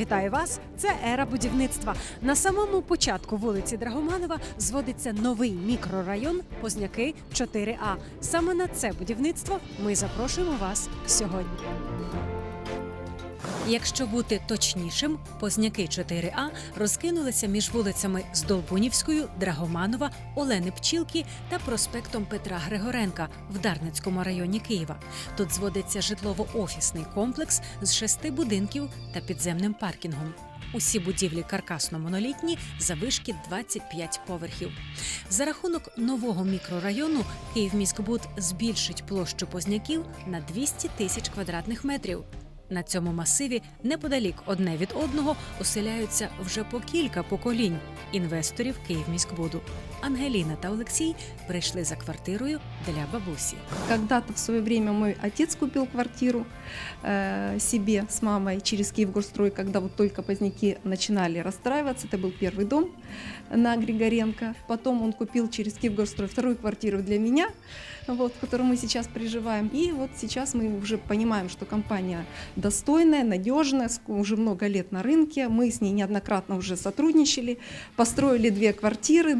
Вітаю вас! Це ера будівництва. На самому початку вулиці Драгоманова зводиться новий мікрорайон Позняки 4А. Саме на це будівництво ми запрошуємо вас сьогодні. Якщо бути точнішим, Позняки 4А розкинулися між вулицями Здолбунівською, Драгоманова, Олени Пчілки та проспектом Петра Григоренка в Дарницькому районі Києва. Тут зводиться житлово-офісний комплекс з шести будинків та підземним паркінгом. Усі будівлі каркасно-монолітні завишки 25 поверхів. За рахунок нового мікрорайону Київміськбуд збільшить площу позняків на 200 тисяч квадратних метрів. На цьому масиві неподалік одне від одного оселяються вже по кілька поколінь інвесторів Київміськбуду. Ангеліна та Олексій прийшли за квартирою для бабусі. Когда-то в свое время мой отец купил квартиру э, себе с мамой через Киевгорстрой, когда вот только поздняки начинали расстраиваться. Это был первый дом на Григоренко. Потом он купил через Киевгорстрой вторую квартиру для меня, вот, в которой мы сейчас приживаем. И вот сейчас мы уже понимаем, что компания достойная, надежная, ск- уже много лет на рынке. Мы с ней неоднократно уже сотрудничали, построили две квартиры.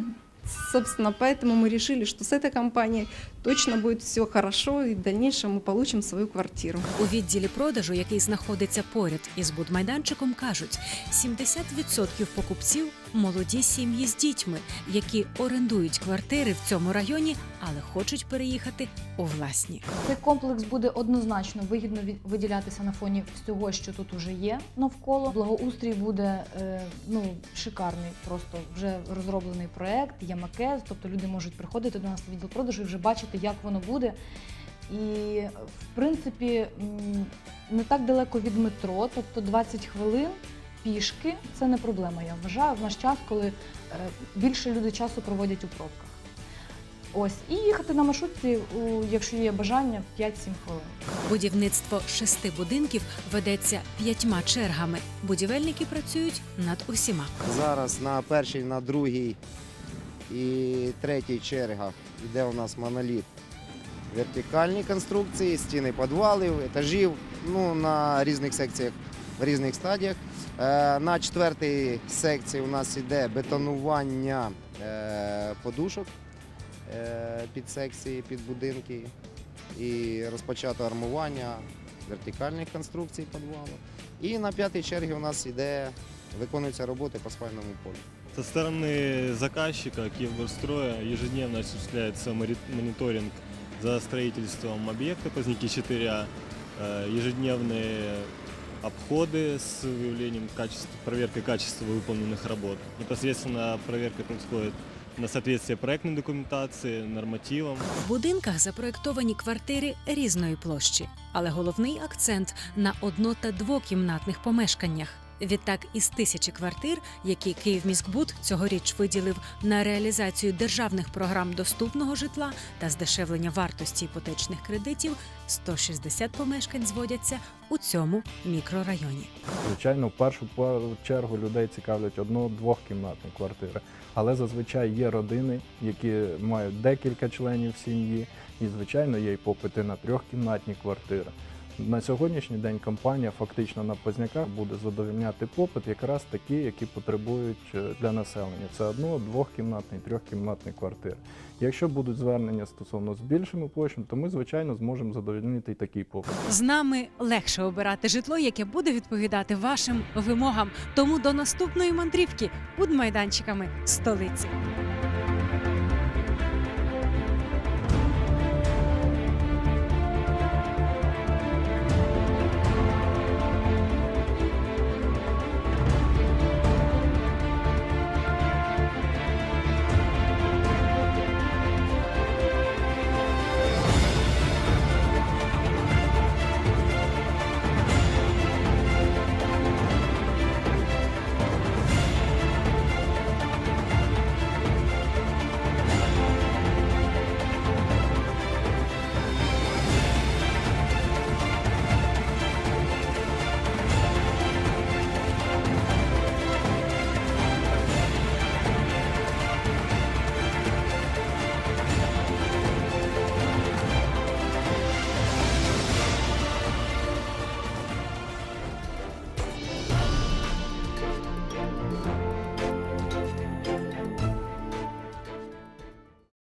Собственно, поэтому мы решили, что с этой компанией точно будет все хорошо, и в дальнейшем мы получим свою квартиру. У відділі продажу, який знаходиться поряд із будмайданчиком, кажуть, 70% покупців молоді сім'ї з дітьми, які орендують квартири в цьому районі, але хочуть переїхати у власні. Цей комплекс буде однозначно вигідно виділятися на фоні всього, що тут уже є навколо. Благоустрій буде е, ну шикарний, просто вже розроблений проект, є макет. Тобто люди можуть приходити до нас на відділ продажу і вже бачити, як воно буде. І в принципі не так далеко від метро, тобто 20 хвилин пішки це не проблема. Я вважаю в наш час, коли е, більше люди часу проводять у пробках. Ось і їхати на маршрутці, якщо є бажання, 5-7 хвилин. Будівництво шести будинків ведеться п'ятьма чергами. Будівельники працюють над усіма. Зараз на першій, на другій і третій чергах йде у нас моноліт. Вертикальні конструкції, стіни підвалів, етажів, ну, на різних секціях, в різних стадіях. Е, на четвертій секції у нас йде бетонування е, подушок під секції, під будинки і розпочато армування вертикальних конструкцій підвалу. І на п'ятій черзі у нас йде виконуються роботи по спальному полю. Со стороны заказчика Киевгорстроя ежедневно осуществляется мори- мониторинг за строительством объекта Поздняки 4А, э, ежедневные обходы с выявлением качества, проверкой качества выполненных работ. Непосредственно проверка происходит на соответствие проектной документации, нормативам. В будинках запроектовані квартири різної площі, але головний акцент на одно- та двокімнатних помешканнях. Відтак, із тисячі квартир, які Київміськбуд цьогоріч виділив на реалізацію державних програм доступного житла та здешевлення вартості іпотечних кредитів, 160 помешкань зводяться у цьому мікрорайоні. Звичайно, в першу чергу людей цікавлять одно-двохкімнатні квартири. Але зазвичай є родини, які мають декілька членів сім'ї, і, звичайно, є й попити на трьохкімнатні квартири. На сьогоднішній день компанія фактично на Позняках буде задовольняти попит якраз такі, які потребують е, для населення. Це одно, двохкімнатні, трьохкімнатні квартири. Якщо будуть звернення стосовно з більшими площами, то ми, звичайно, зможемо задовольнити і такий попит. З нами легше обирати житло, яке буде відповідати вашим вимогам. Тому до наступної мандрівки будь майданчиками столиці.